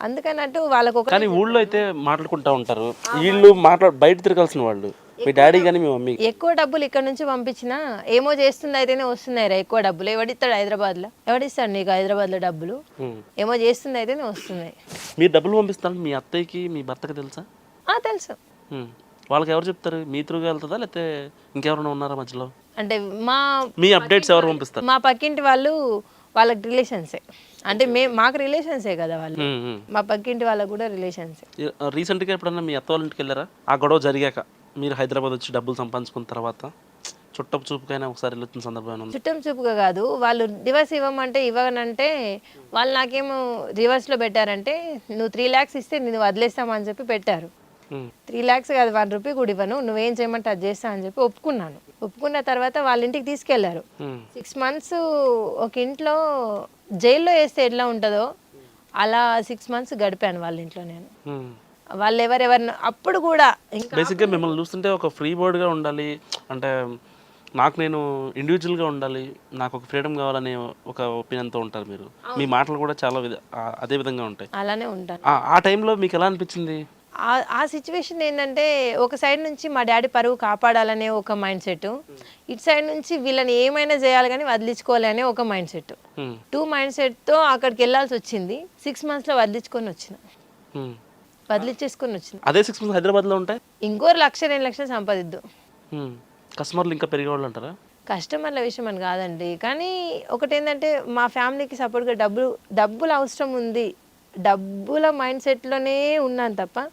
అందుకన్నట్టు వాళ్ళకు కానీ ఊళ్ళో అయితే మాట్లాడుకుంటా ఉంటారు. వీళ్ళు మాట్లాడు బయట తిరగాల్సిన వాళ్ళు. మీ డాడీ కానీ మీ మమ్మీ ఎక్కువ డబ్బులు ఇక్కడ నుంచి పంపించినా ఏమో చేస్తుంది అయితేనే వస్తున్నాయి రా ఎక్కువ డబ్బులు. ఎవడిస్తాడు హైదరాబాద్లో? ఎవడిస్తాడు నీకు హైదరాబాద్లో డబ్బులు? ఉమ్. ఏమో చేస్తుంది అయితేనే వస్తున్నాయి. మీరు డబ్బులు పంపిస్తాను. మీ అత్తయ్యకి మీ భర్తకి తెలుసా? ఆ, తెలుసు. వాళ్ళకి ఎవరు చెప్తారు? మీ త్రూగా వెళ్తుందా లేకపోతే ఇంకెవరైనా ఉన్నారా మధ్యలో? అంటే మా మీ అప్డేట్స్ ఎవరు పంపిస్తారు? మా పక్కింటి వాళ్ళు వాళ్ళకి రిలేషన్సే. అంటే మే మాకు రిలేషన్సే కదా వాళ్ళు. మా పక్కింటి వాళ్ళకు కూడా రిలేషన్సే రీసెంట్గా ఎప్పుడన్నా మీ అత్త వాళ్ళ ఇంటికి వెళ్ళారా ఆ గొడవ జరిగాక మీరు హైదరాబాద్ వచ్చి డబ్బులు సంపాదించుకున్న తర్వాత చుట్టపు చూపుకైనా ఒకసారి వెళ్ళొచ్చిన సందర్భం? చుట్టం చూపుగా కాదు వాళ్ళు రివర్స్ ఇవ్వమంటే ఇవ్వనంటే వాళ్ళు నాకేమో రివర్స్లో పెట్టారంటే నువ్వు త్రీ ల్యాక్స్ ఇస్తే నేను వదిలేస్తామని చెప్పి పెట్టారు. త్రీ ల్యాక్స్ కాదు వన్ రూపీ కూడా ఇవ్వను. నువ్వేం చేయమంటే అది చేస్తా అని చెప్పి ఒప్పుకున్నాను. ఒప్పుకున్న తర్వాత వాళ్ళ ఇంటికి తీసుకెళ్ళారు. సిక్స్ మంత్స్ ఒక ఇంట్లో జైల్లో వేస్తే ఎట్లా ఉంటుందో అలా సిక్స్ మంత్స్ గడిపాను వాళ్ళ ఇంట్లో నేను. వాళ్ళు ఎవరెవరిని అప్పుడు కూడా బేసిక్గా మిమ్మల్ని చూస్తుంటే ఒక ఫ్రీ బర్డ్గా ఉండాలి. అంటే నాకు నేను ఇండివిజువల్గా ఉండాలి. నాకు ఒక ఫ్రీడమ్ కావాలనే ఒక ఒపీనియన్తో ఉంటారు మీరు. మీ మాటలు కూడా చాలా అదే విధంగా ఉంటాయి. అలానే ఉంటాను. ఆ- ఆ టైంలో మీకు ఎలా అనిపించింది? ఆ- సిచ్యువేషన్ ఏంటంటే ఒక సైడ్ నుంచి మా డాడీ పరువు కాపాడాలనే ఒక మైండ్ సెట్ ఇటు సైడ్ నుంచి వీళ్ళని ఏమైనా చేయాలి కానీ వదిలించుకోవాలి అనే ఒక మైండ్ సెట్. టూ మైండ్ సెట్తో అక్కడికి వెళ్ళాల్సి వచ్చింది. సిక్స్ మంత్స్లో వదిలించుకొని వచ్చిన. ఉమ్. వదిలించేసుకొని వచ్చిన. అదే సిక్స్ మంత్స్ హైదరాబాద్లో ఉంటాయి ఇంకో లక్ష రెండు లక్షలు సంపాదిద్దు. కస్టమర్లు ఇంకా పెరిగేవాళ్ళు అంటారా? కస్టమర్ల విషయం అని కాదండి. కానీ ఒకటి ఏంటంటే మా ఫ్యామిలీకి సపోర్ట్గా డబ్బులు డబ్బులు అవసరం ఉంది. డబ్బుల మైండ్ సెట్లోనే ఉన్నాను తప్ప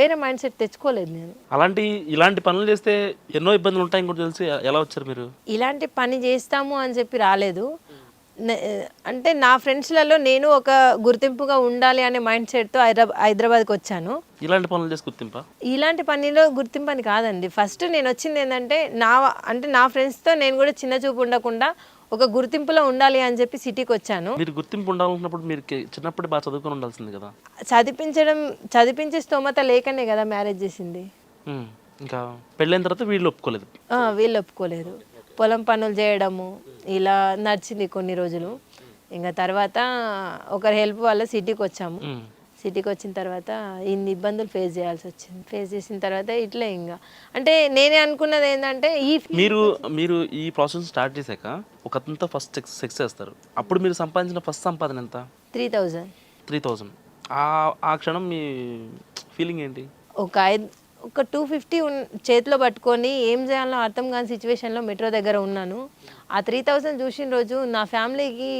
వేరే మైండ్ సెట్ తెచ్చుకోలేదు నేను. అలాంటి ఇలాంటి పనులు చేస్తే ఎన్నో ఇబ్బందులు ఉంటాయని కూడా తెలిసి ఎలా వచ్చారు మీరు? ఇలాంటి పని చేస్తాము అని చెప్పి రాలేదు. అంటే నా ఫ్రెండ్స్లలో నేను ఒక గుర్తింపుగా ఉండాలి అనే మైండ్ సెట్తో హైదరాబాద్ హైదరాబాద్కి వచ్చాను. ఇలాంటి పనులు చేసి గుర్తింపా? ఇలాంటి పనిలో గుర్తింపు అని కాదండి. ఫస్ట్ నేను వచ్చింది ఏంటంటే నా అంటే నా ఫ్రెండ్స్తో నేను కూడా చిన్న చూపు ఉండకుండా ఒక గుర్తింపులో ఉండాలి అని చెప్పి సిటీకి వచ్చాను. మీరు గుర్తింపు ఉండాలనుకున్నప్పుడు మీరు చిన్నప్పుడే బాగా చదువుకొని ఉండాల్సింది కదా? చదివించడం చదివించే స్తోమత లేకనే కదా మ్యారేజ్ చేసింది. ఇంకా పెళ్ళైన తర్వాత వీళ్ళు ఒప్పుకోలేదు. వీళ్ళు ఒప్పుకోలేదు. పొలం పనులు చేయడము ఇలా నడిచింది కొన్ని రోజులు. ఇంకా తర్వాత ఒకరి హెల్ప్ వల్ల సిటీకి వచ్చాము. సిటీకి వచ్చిన తర్వాత ఇన్ని ఇబ్బందులు ఫేస్ చేయాల్సి వచ్చింది ఫేస్ చేసిన తర్వాత ఇట్లే ఇంకా అంటే నేనే అనుకున్నది ఏంటంటే ఈ మీరు మీరు ఈ ప్రాసెస్ స్టార్ట్ చేశాక ఒక అతనితో ఫస్ట్ సెక్స్ చేస్తారు. అప్పుడు మీరు సంపాదించిన ఫస్ట్ సంపాదన ఎంత? త్రీ థౌజండ్ త్రీ థౌజండ్ ఆ ఆ క్షణం మీ ఫీలింగ్ ఏంటి? ఒక ఐదు ఒక టూ ఫిఫ్టీ చేతిలో పట్టుకొని ఏం చేయాలో అర్థం కాని సిచ్యువేషన్లో మెట్రో దగ్గర ఉన్నాను. ఆ త్రీ థౌజండ్ చూసిన రోజు నా ఫ్యామిలీకి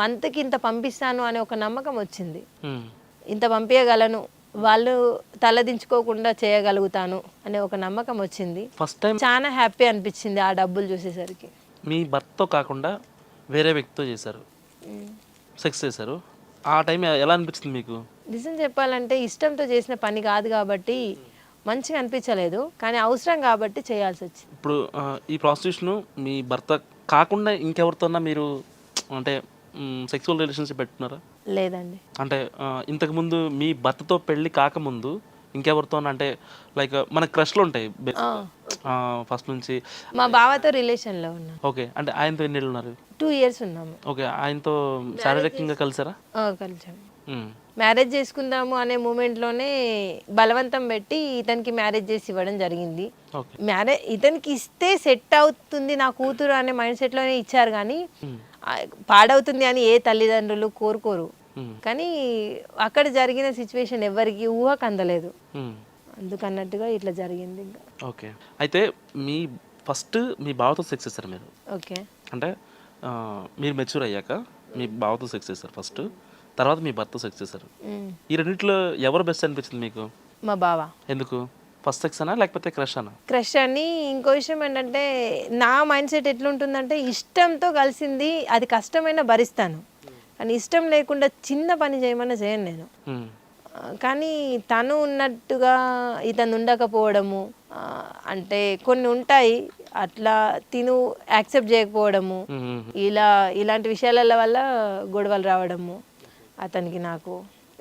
మంత్కి ఇంత పంపిస్తాను అనే ఒక నమ్మకం వచ్చింది. ఇంత పంపించగలను వాళ్ళు తలదించుకోకుండా చేయగలుగుతాను అనే ఒక నమ్మకం వచ్చింది. ఫస్ట్ టైం చాలా హ్యాపీ అనిపించింది ఆ డబ్బులు చూసేసరికి. మీ భర్తతో కాకుండా వేరే వ్యక్తితో చేశారు. సెక్స్ చేశారు. ఆ టైం ఎలా అనిపించింది మీకు? నిజం చెప్పాలంటే ఇష్టంతో చేసిన పని కాదు కాబట్టి మంచిగా అనిపించలేదు కానీ అవసరం కాబట్టి చేయాల్సి వచ్చింది. ఇప్పుడు ఆ, ఈ ప్రాస్టిట్యూషన్ మీ భర్త కాకుండా ఇంకెవరితోన్నా మీరు అంటే సెక్సువల్ రిలేషన్షిప్ పెట్టుకున్నారా? లేదండి. అంటే ఇంతకుముందు మీ భర్తతో పెళ్ళి కాకముందు ఇంకెవరితో అంటే లైక్ మన క్రష్లు ఉంటాయి. ఫస్ట్ నుంచి మా బావతో రిలేషన్లో ఉన్నాను ఓకే. అంటే ఆయనతో ఎన్ని ఉన్నారు టూ ఇయర్స్ ఉన్నాము. ఓకే. ఆయనతో శారీరకంగా కలిసారా? కలిసాము. మ్యారేజ్ చేసుకుందాము అనే మూమెంట్లోనే బలవంతం పెట్టి ఇతనికి మ్యారేజ్ చేసి ఇవ్వడం జరిగింది. ఓకే. మ్యారేజ్ ఇతనికి ఇస్తే సెట్ అవుతుంది నా కూతురు అనే మైండ్ సెట్లోనే ఇచ్చారు కానీ పాడవుతుంది అని ఏ తల్లిదండ్రులు కోరుకోరు. కానీ అక్కడ జరిగిన సిచ్యువేషన్ ఎవరికి ఊహకు అందలేదు. అందుకన్నట్టుగా ఇట్లా జరిగింది ఇంకా. ఓకే. అయితే మీ ఫస్ట్ మీ బావతో సెక్స్ చేస్తారు మీరు? ఓకే. అంటే మీరు మెచ్యూర్ అయ్యాక మీ బావతో సెక్స్ చేస్తారు ఫస్ట్ తర్వాత మీ భర్త సెక్స్ చేశారు. ఈ రెండిట్లో ఎవరు బెస్ట్ అనిపించింది మీకు? మా బావ. ఎందుకు? ఫస్ట్ సెక్స్ అనా లేకపోతే క్రష్ అనా? క్రష్ అని ఇంకో విషయం ఏంటంటే నా మైండ్ సెట్ ఎట్లుంటుందంటే ఇష్టంతో కలిసింది అది కష్టమైన భరిస్తాను. కానీ ఇష్టం లేకుండా చిన్న పని చేయమన్నా చేయను నేను. కానీ తను ఉన్నట్టుగా ఇతను ఉండకపోవడము అంటే కొన్ని ఉంటాయి అట్లా తిను యాక్సెప్ట్ చేయకపోవడము. ఇలా ఇలాంటి విషయాల వల్ల గొడవలు రావడము అతనికి నాకు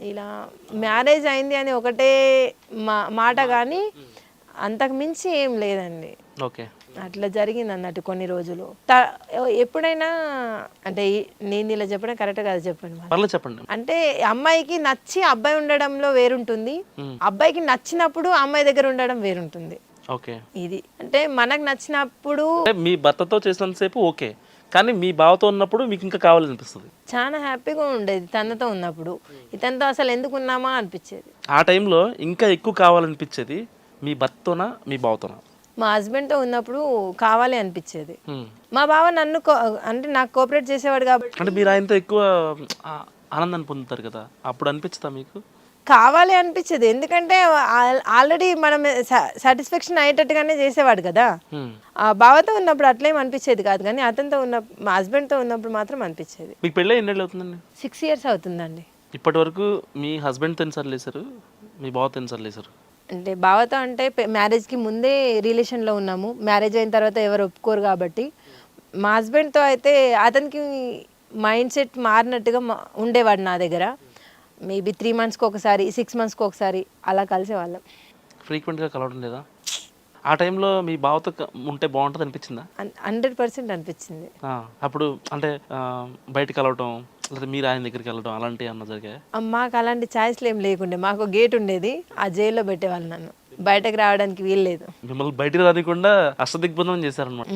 ఇలా మ్యారేజ్ అయింది అని ఒకటే మా మాట కానీ అంతకు మించి ఏం లేదండి. ఓకే. అట్లా జరిగింది అన్నట్టు కొన్ని రోజులు. ఎప్పుడైనా అంటే నేను ఇలా చెప్పడం కరెక్ట్ కాదు చెప్పండి చెప్పండి. అంటే అమ్మాయికి నచ్చి అబ్బాయి ఉండడంలో వేరుంటుంది. అబ్బాయికి నచ్చినప్పుడు అమ్మాయి దగ్గర ఉండడం వేరుంటుంది. ఓకే. ఇది. అంటే మనకు నచ్చినప్పుడు మీ భర్తతో చేసినంతసేపు ఓకే. కానీ మీ బావతో ఉన్నప్పుడు మీకు ఇంకా కావాలనిపిస్తుంది. చాలా హ్యాపీగా ఉండేది తనతో ఉన్నప్పుడు. ఇతనితో అసలు ఎందుకు ఉన్నామా అనిపించేది. ఆ టైంలో ఇంకా ఎక్కువ కావాలనిపించేది మీ భర్తతోనా మీ బావతోనా? మా హస్బెండ్తో ఉన్నప్పుడు కావాలి అనిపించేది. మా బావ నన్ను అంటే నాకు కోఆపరేట్ చేసేవాడు కాబట్టి అంటే మీరు ఆయనతో ఎక్కువ ఆనందాన్ని పొందుతారు కదా. అప్పుడు అనిపించుతా మీకు? కావాలి అనిపించేది. ఎందుకంటే ఆల్రెడీ మనం సాటిస్ఫాక్షన్ అయ్యేటట్టుగానే చేసేవాడు కదా. ఆ బావతో ఉన్నప్పుడు అట్లేం అనిపించేది కాదు కానీ అతనితో ఉన్న మా హస్బెండ్తో ఉన్నప్పుడు మాత్రం అనిపించేది. మీకు పెళ్ళి ఎన్నేళ్ళు అవుతుందండి? సిక్స్ ఇయర్స్ అవుతుందండి. ఇప్పటి వరకు మీ హస్బెండ్తో ఎన్నిసార్లు వేశారు మీ బావతో ఎన్నిసార్లు వేశారు అంటే బావతో అంటే మ్యారేజ్కి ముందే రిలేషన్లో ఉన్నాము. మ్యారేజ్ అయిన తర్వాత ఎవరు ఒప్పుకోరు కాబట్టి. మా హస్బెండ్తో అయితే అతనికి మైండ్ సెట్ మారినట్టుగా ఉండేవాడు నా దగ్గర. మేబీ త్రీ మంత్స్కి ఒకసారి సిక్స్ మంత్స్కి ఒకసారి అలా కలిసేవాళ్ళం ఫ్రీక్వెంట్గా కలవడం లేదా? ఆ టైంలో మీ బావతో ఉంటే బాగుంటుంది అనిపించిందా? హండ్రెడ్ పర్సెంట్ అనిపించింది. అప్పుడు అంటే ఆ, బయటికి కలవటం లేదా మీరు ఆయన దగ్గరికి వెళ్ళడం అలాంటివి అన్న జరిగాయి? ఆ, మాకు అలాంటి ఛాయిస్లు ఏం లేకుండే. మాకు గేట్ ఉండేది. ఆ జైల్లో పెట్టేవాళ్ళు నన్ను. బయటకు రావడానికి వీల్లేదు మిమ్మల్ని బయటికి రానికుండా అష్టదిగ్బంధనం చేశారనమాట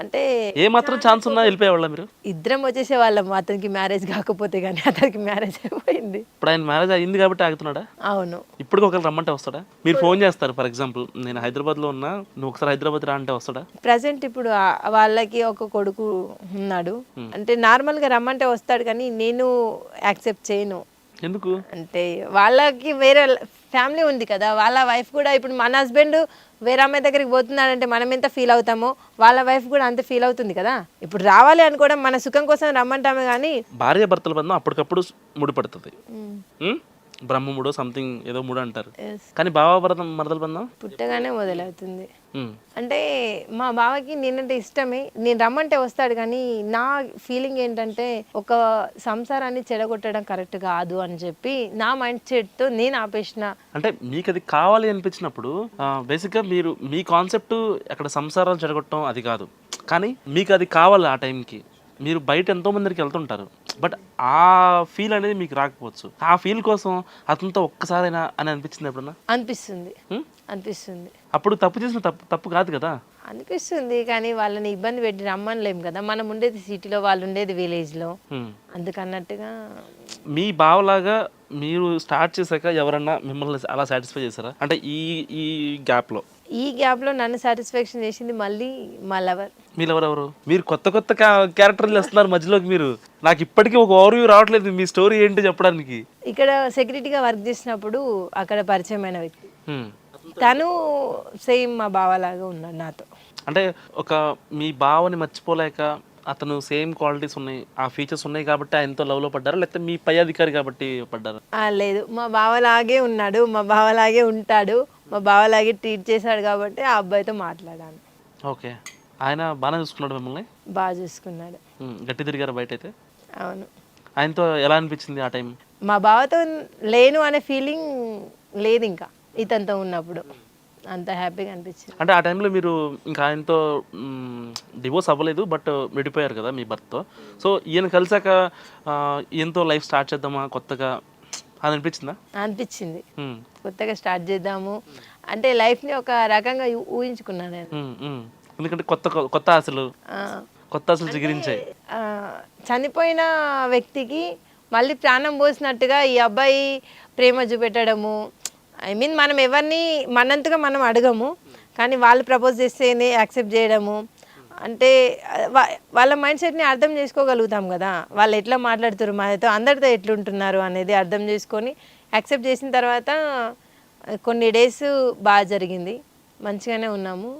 అంటే ఏ మాత్రం ఛాన్స్ ఉన్నా వెళ్ళిపోయేవాళ్ళ మీరు? ఇద్దరం వచ్చేసే వాళ్ళం అతనికి మ్యారేజ్ కాకపోతే కానీ అతనికి మ్యారేజ్ అయిపోయింది. ఇప్పుడు ఆయన మ్యారేజ్ అయింది కాబట్టి ఆగుతున్నాడా? అవును. ఇప్పుడు ఒకరు రమ్మంటే వస్తాడా? మీరు ఫోన్ చేస్తారు ఫర్ ఎగ్జాంపుల్ నేను హైదరాబాద్లో ఉన్నా నువ్వు ఒకసారి హైదరాబాద్ రా అంటే వస్తాడా? ప్రజెంట్ ఇప్పుడు ఆ- వాళ్ళకి ఒక కొడుకు ఉన్నాడు. అంటే నార్మల్గా రమ్మంటే వస్తాడు కానీ నేను యాక్సెప్ట్ చేయను. ఎందుకు? అంటే వాళ్ళకి వేరే ఫ్యామిలీ ఉంది కదా వాళ్ళ వైఫ్ కూడా ఇప్పుడు మన హస్బెండ్ వేరే అమ్మాయి దగ్గరికి పోతున్నాడంటే మనం ఎంత ఫీల్ అవుతామో వాళ్ళ వైఫ్ కూడా అంత ఫీల్ అవుతుంది కదా. ఇప్పుడు రావాలి అనుకోవడం మన సుఖం కోసం రమ్మంటామే కానీ భార్య భర్తల బంధం అప్పటికప్పుడు ముడిపడుతుంది? బ్రహ్మముడు సంథింగ్ ఏదో మూడు అంటారు. కానీ బావ భరతం మరదల బంధం? పుట్టగానే మొదలవుతుంది. అంటే మా బావకి నేనంటే ఇష్టమే. నేను రమ్మంటే వస్తాడు కానీ నా ఫీలింగ్ ఏంటంటే ఒక సంసారాన్ని చెడగొట్టడం కరెక్ట్ కాదు అని చెప్పి నా మైండ్ సెట్తో నేను ఆపేసిన. అంటే మీకు అది కావాలి అనిపించినప్పుడు బేసిక్గా మీరు మీ కాన్సెప్ట్ అక్కడ సంసారాలు చెడగొట్టడం అది కాదు. కానీ మీకు అది కావాలి ఆ టైంకి మీరు బయట ఎంతో మందికి వెళ్తుంటారు. బట్ ఆ ఫీల్ అనేది మీకు రాకపోవచ్చు. ఆ ఫీల్ కోసం అతనితో ఒక్కసారైనా అని అనిపించింది ఎప్పుడన్నా? అనిపిస్తుంది. ఉం? అనిపిస్తుంది. అప్పుడు తప్పు చేసిన తప్పు తప్పు కాదు కదా? అనిపిస్తుంది కానీ వాళ్ళని ఇబ్బంది పెట్టి రమ్మనలేం కదా. మనం ఉండేది సిటీలో వాళ్ళు ఉండేది విలేజ్లో. అందుకన్నట్టుగా మీ బావలాగా మీరు స్టార్ట్ చేశాక ఎవరన్నా మిమ్మల్ని అలా సాటిస్ఫై చేశారా? అంటే ఈ ఈ గ్యాప్లో. ఈ గ్యాప్లో నన్ను సాటిస్ఫాక్షన్ చేసింది మళ్ళీ మా లవర్. మీరు ఎవరెవరు మీరు కొత్త కొత్త క్యారెక్టర్లు వేస్తున్నారు మధ్యలోకి మీరు. నాకు ఇప్పటికీ ఒక ఓవర్వ్యూ రావట్లేదు మీ స్టోరీ ఏంటి చెప్పడానికి. ఇక్కడ సెక్యూరిటీగా వర్క్ చేసినప్పుడు అక్కడ పరిచయమైన వ్యక్తి. తను సేమ్ మా బావలాగా ఉన్నాడు నాతో. అంటే ఒక మీ బావని మర్చిపోలేక అతను సేమ్ క్వాలిటీస్ ఉన్నాయి ఆ ఫీచర్స్ ఉన్నాయి కాబట్టి ఆయనతో లవ్లో పడ్డారా? లేకపోతే మీ పై అధికారి కాబట్టి పడ్డారా? ఆ, లేదు. మా బావలాగే ఉన్నాడు మా బావలాగే ఉంటాడు మా బావలాగే ట్రీట్ చేశాడు కాబట్టి ఆ అబ్బాయితో మాట్లాడాను. ఓకే. ఆయన బాగానే చూసుకున్నాడు మిమ్మల్ని? బాగా చూసుకున్నాడు. గట్టి తిరిగారు బయట అయితే అవును. ఆయనతో ఎలా అనిపించింది ఆ టైం? మా బావతో లేను అనే ఫీలింగ్ లేదు ఇంకా ఇతనితో ఉన్నప్పుడు. అంత హ్యాపీగా అనిపించింది. అంటే ఆ టైంలో మీరు ఇంకా ఆయనతో డివోర్స్ అవ్వలేదు బట్ విడిపోయారు కదా మీ భర్తతో సో ఈయన కలిసాక ఈయనతో లైఫ్ స్టార్ట్ చేద్దామా కొత్తగా? అది అనిపించిందా? అనిపించింది. కొత్తగా స్టార్ట్ చేద్దాము. అంటే లైఫ్ని ఒక రకంగా ఊహించుకున్నాను నేను. ఎందుకంటే కొత్త కొత్త ఆశలు కొత్త ఆశలు చిగురించాయి. చనిపోయిన వ్యక్తికి మళ్ళీ ప్రాణం పోసినట్టుగా ఈ అబ్బాయి ప్రేమ చూపెట్టడము ఐ మీన్ మనం ఎవరిని మనంతగా మనం అడగము కానీ వాళ్ళు ప్రపోజ్ చేస్తేనే యాక్సెప్ట్ చేయడము. అంటే వాళ్ళ మైండ్ సెట్ని అర్థం చేసుకోగలుగుతాం కదా. వాళ్ళు ఎట్లా మాట్లాడుతారు మనతో అందరితో ఎట్లుంటున్నారు అనేది అర్థం చేసుకొని యాక్సెప్ట్ చేసిన తర్వాత కొన్ని డేస్ బాగా జరిగింది. మంచిగానే ఉన్నాము.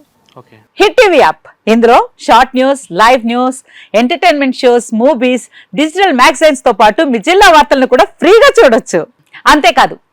ఓకే హిట్ టీవీ యాప్ ఇందులో short news live news entertainment shows movies digital మ్యాగజైన్స్తో పాటు మీ జిల్లా వార్తలను కూడా ఫ్రీగా చూడొచ్చు. అంతేకాదు